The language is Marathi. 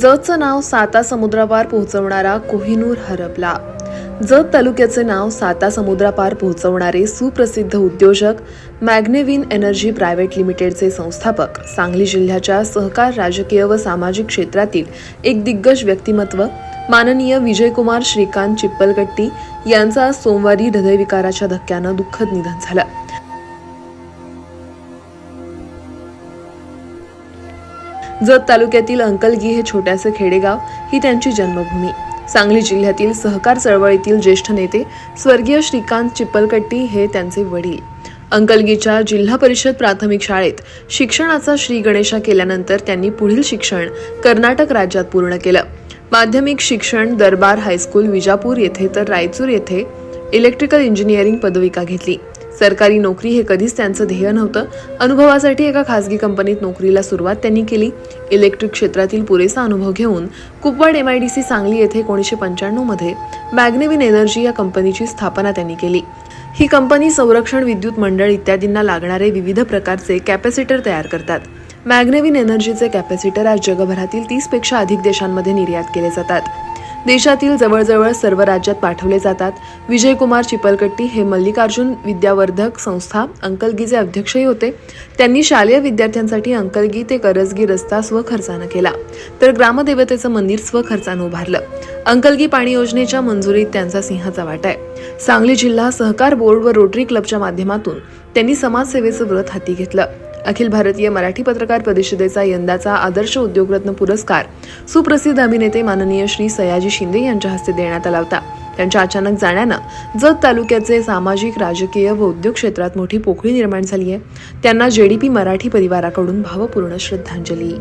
जतचं नाव साता समुद्रापार पोहोचवणारा कोहिनूर हरपला. जत तालुक्याचे नाव साता समुद्रापार पोहोचवणारे सुप्रसिद्ध उद्योजक मॅग्नेविन एनर्जी प्रायव्हेट लिमिटेडचे संस्थापक सांगली जिल्ह्याच्या सहकार राजकीय व सामाजिक क्षेत्रातील एक दिग्गज व्यक्तिमत्व माननीय विजयकुमार श्रीकांत चिप्पलगट्टी यांचा आज सोमवारी हृदयविकाराच्या धक्क्यानं दुःखद निधन झालं. जत तालुक्यातील अंकलगी हे छोट्यासे खेडेगाव ही त्यांची जन्मभूमी. सांगली जिल्ह्यातील सहकार चळवळीतील ज्येष्ठ नेते स्वर्गीय श्रीकांत चिप्पलकट्टी हे त्यांचे वडील. अंकलगीच्या जिल्हा परिषद प्राथमिक शाळेत शिक्षणाचा श्री गणेशा केल्यानंतर त्यांनी पुढील शिक्षण कर्नाटक राज्यात पूर्ण केलं. माध्यमिक शिक्षण दरबार हायस्कूल विजापूर येथे तर रायचूर येथे इलेक्ट्रिकल इंजिनिअरिंग पदविका घेतली. सरकारी नोकरी हे कधीच त्यांचं ध्येय नव्हतं. अनुभवासाठी एका खासगी कंपनीत नोकरीला सुरुवात त्यांनी केली. इलेक्ट्रिक क्षेत्रातील पुरेसा अनुभव घेऊन Kupwad M I D C Sangli येथे एकोणीसशे पंच्याण्णवमध्ये मॅग्नेविन एनर्जी या कंपनीची स्थापना त्यांनी केली. ही कंपनी संरक्षण विद्युत मंडळ इत्यादींना लागणारे विविध प्रकारचे कॅपॅसिटर तयार करतात. मॅग्नेविन एनर्जीचे कॅपॅसिटर आज जगभरातील तीसपेक्षा अधिक देशांमध्ये निर्यात केले जातात. देशातील जवळजवळ सर्व राज्यात पाठवले जातात. विजयकुमार चिपलकट्टी हे मल्लिकार्जुन विद्यावर्धक संस्था अंकलगीचे अध्यक्षही होते. त्यांनी शालेय विद्यार्थ्यांसाठी अंकलगी ते करजगी रस्ता स्वखर्चानं केला. तर ग्रामदेवतेचं मंदिर स्वखर्चानं उभारलं. अंकलगी पाणी योजनेच्या मंजुरीत त्यांचा सिंहाचा वाटा आहे. सांगली जिल्हा सहकार बोर्ड व रोटरी क्लबच्या माध्यमातून त्यांनी समाजसेवेचं व्रत हाती घेतलं. अखिल भारतीय मराठी पत्रकार परिषदेचा यंदाचा आदर्श उद्योगरत्न पुरस्कार. सुप्रसिद्ध अभिनेते माननीय श्री सयाजी शिंदे यांच्या हस्ते देण्यात आला होता. त्यांच्या अचानक जाण्यानं जत तालुक्याचे सामाजिक राजकीय व उद्योग क्षेत्रात मोठी पोकळी निर्माण झाली आहे. त्यांना जेडीपी मराठी परिवाराकडून भावपूर्ण श्रद्धांजली.